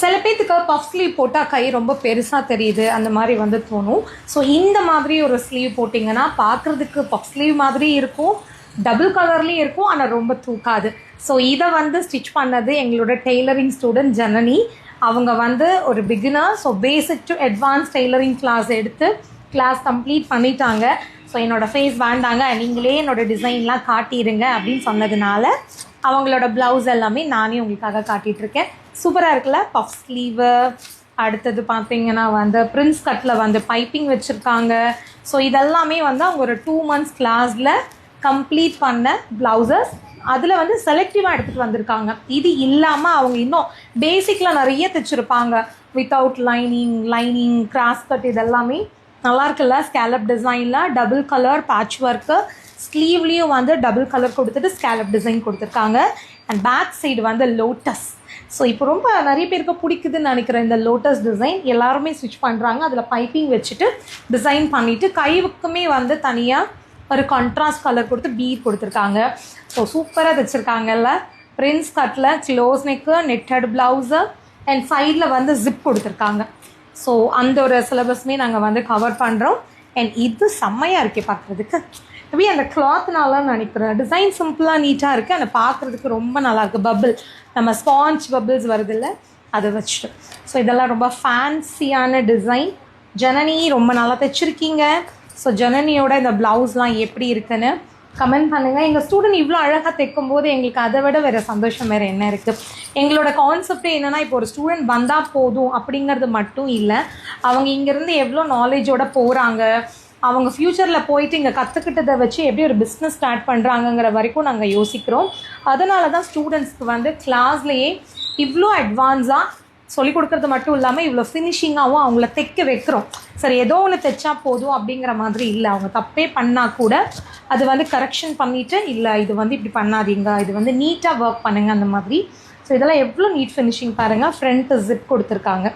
சில பேத்துக்கு puff sleeve போட்டால் கை ரொம்ப பெருசாக தெரியுது அந்த மாதிரி வந்து தோணும். ஸோ இந்த மாதிரி ஒரு ஸ்லீவ் போட்டிங்கன்னா பார்க்குறதுக்கு பஃப் ஸ்லீவ் மாதிரி இருக்கும் டபுள் கலர்லேயும் இருக்கும் ஆனால் ரொம்ப தூக்காது. ஸோ இதை வந்து ஸ்டிச் பண்ணது எங்களோட டெய்லரிங் ஸ்டூடெண்ட் ஜனனி. அவங்க வந்து ஒரு beginner so basic to advance tailoring class எடுத்து கிளாஸ் கம்ப்ளீட் பண்ணிட்டாங்க. ஸோ என்னோட ஃபேஸ் வேண்டாங்க. நீங்களே என்னோட டிசைன்லாம் காட்டிடுங்க அப்படின்னு சொன்னதுனால அவங்களோட ப்ளவுஸ் எல்லாமே நானே உங்களுக்காக காட்டிகிட்ருக்கேன் இருக்கேன் சூப்பராக இருக்குல்ல? பஃப் ஸ்லீவு அடுத்தது பார்த்தீங்கன்னா வந்து பிரின்ஸ் கட்டில் வந்து பைப்பிங் வச்சுருக்காங்க. ஸோ இதெல்லாமே வந்து அவங்க ஒரு டூ மந்த்ஸ் கிளாஸில் கம்ப்ளீட் பண்ண ப்ளவுசஸ் அதில் வந்து செலக்டிவாக எடுத்துகிட்டு வந்திருக்காங்க. இது இல்லாமல் அவங்க இன்னும் பேசிக்கில் நிறைய தைச்சிருப்பாங்க. Without lining lining cross cut இதெல்லாமே நல்லா இருக்குல்ல ஸ்கேலப் டிசைனில் டபுள் கலர் பேட்ச் ஒர்க்கு ஸ்லீவ்லேயும் வந்து டபுள் கலர் கொடுத்துட்டு ஸ்கேலப் டிசைன் கொடுத்துருக்காங்க. அண்ட் பேக் சைடு வந்து லோட்டஸ் ஸோ இப்போ ரொம்ப நிறைய பேருக்கு பிடிக்குதுன்னு நினைக்கிறேன் இந்த லோட்டஸ் டிசைன் எல்லாருமே ஸ்டிச் பண்ணுறாங்க அதில் பைப்பிங் வச்சுட்டு டிசைன் பண்ணிவிட்டு கைவுக்குமே வந்து தனியாக ஒரு கான்ட்ராஸ்ட் கலர் கொடுத்து பீட் கொடுத்துருக்காங்க. ஸோ சூப்பராக தைச்சிருக்காங்கல்ல பிரின்ஸ் கட்டில் close neck netted blouse and சைடில் வந்து ஜிப் கொடுத்துருக்காங்க. ஸோ அந்த ஒரு சிலபஸ்மே நாங்கள் வந்து கவர் பண்ணுறோம் அண்ட் இது செம்மையாக இருக்கே பார்க்குறதுக்கு. மேபி அந்த கிளாத்னால நினைக்கிறேன். டிசைன் சிம்பிளாக நீட்டாக இருக்குது அந்த பார்க்குறதுக்கு ரொம்ப நல்லாயிருக்கு பபிள் நம்ம ஸ்பாஞ்ச் பபிள்ஸ் வருதில்ல அதை வச்சுட்டு. ஸோ இதெல்லாம் ரொம்ப ஃபேன்சியான டிசைன் ஜனனி ரொம்ப நல்லா தைச்சிருக்கீங்க. ஸோ ஜனனியோட இந்த ப்ளவுஸ்லாம் எப்படி இருக்குன்னு கமெண்ட் பண்ணுங்கள் எங்கள் ஸ்டூடெண்ட் இவ்வளோ அழகாக தைக்கும் போது எங்களுக்கு அதை விட வேறு சந்தோஷம் வேறு என்ன இருக்குது எங்களோட கான்செப்டே என்னென்னா இப்போ ஒரு ஸ்டூடெண்ட் வந்தால் போதும் அப்படிங்கிறது மட்டும் இல்லை. அவங்க இங்கேருந்து எவ்வளோ நாலேஜோட போகிறாங்க அவங்க ஃப்யூச்சரில் போயிட்டு இங்கே கற்றுக்கிட்டதை வச்சு எப்படி ஒரு பிஸ்னஸ் ஸ்டார்ட் பண்ணுறாங்கங்கிற வரைக்கும் நாங்கள் யோசிக்கிறோம். அதனால தான் ஸ்டூடெண்ட்ஸ்க்கு வந்து கிளாஸ்லேயே இவ்வளோ அட்வான்ஸாக சொல்லிக் கொடுக்கறது மட்டும் இல்லாமல் இவ்வளோ ஃபினிஷிங்காகவும் அவங்கள தைக்க வைக்கிறோம். சரி ஏதோ ஒன்று தைச்சா போதும் அப்படிங்கிற மாதிரி இல்லை. அவங்க தப்பே பண்ணால் கூட அது வந்து கரெக்ஷன் பண்ணிவிட்டு இல்லை இது வந்து இப்படி பண்ணாதீங்க. இது வந்து நீட்டாக ஒர்க் பண்ணுங்க. அந்த மாதிரி. ஸோ இதெல்லாம் எவ்வளோ நீட் ஃபினிஷிங் பாருங்கள் ஃப்ரண்ட்டு ஜிப் கொடுத்துருக்காங்க.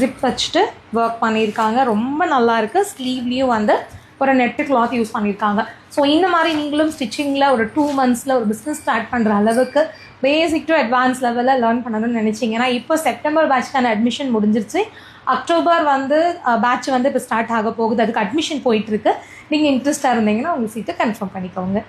ஜிப் வச்சுட்டு ஒர்க் பண்ணியிருக்காங்க. ரொம்ப நல்லா இருக்குது ஸ்லீவ்லேயும் வந்து ஒரு நெட்டு கிளாத் யூஸ் பண்ணியிருக்காங்க. ஸோ இந்த மாதிரி நீங்களும் ஸ்டிச்சிங்கில் ஒரு டூ மந்த்ஸில் ஒரு பிஸ்னஸ் ஸ்டார்ட் பண்ணுற அளவுக்கு பேசிக் டு அட்வான்ஸ் லெவலில் லேர்ன் பண்ணணும்னு நினச்சிங்கன்னா இப்போ செப்டம்பர் பேட்ச்க்கான அட்மிஷன் முடிஞ்சிருச்சு. அக்டோபர் வந்து பேட்ச் வந்து இப்போ ஸ்டார்ட் ஆக போகுது. அதுக்கு அட்மிஷன் போயிட்டுருக்கு நீங்கள் இன்ட்ரெஸ்ட்டாக இருந்தீங்கன்னா உங்கள் சீட்டை கன்ஃபார்ம் பண்ணிக்கோங்க.